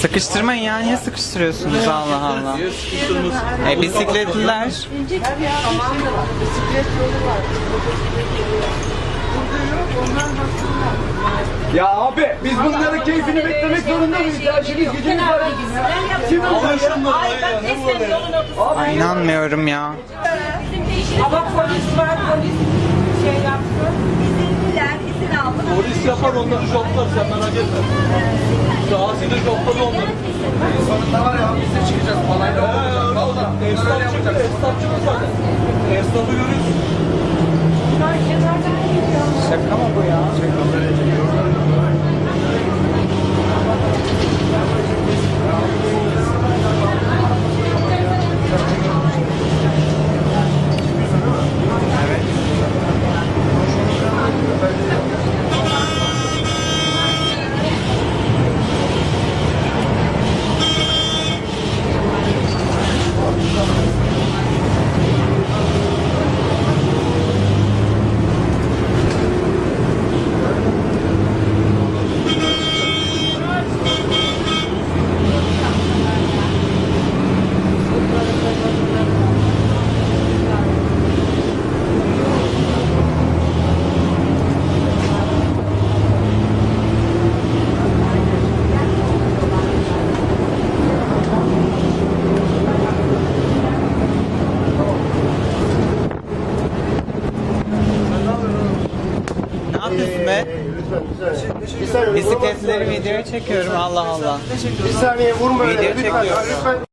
Sıkıştırmayın ya. Niye sıkıştırıyorsunuz Allah Allah. E bisikletliler. Ya abi biz bunların keyfini beklemek zorunda mıyız? Ya işimiz gücümüz var. Kim alıyor şunları? Ay ben Esen'in yolun ortasında. Ay inanmıyorum ya. Ama polis var polis Polis yapar onları şoklar sen merak etme. Sahasıyla şokladı onları. Sonunda var ya biz de çıkacağız falayla olacak. Valla. Esnafçı mı zaten? Esnafı görüyorsun. Yapıyorsun be? Bisikletleri videoya çekiyorum Allah Allah. bir saniye vurma öyle Video çekiyorum.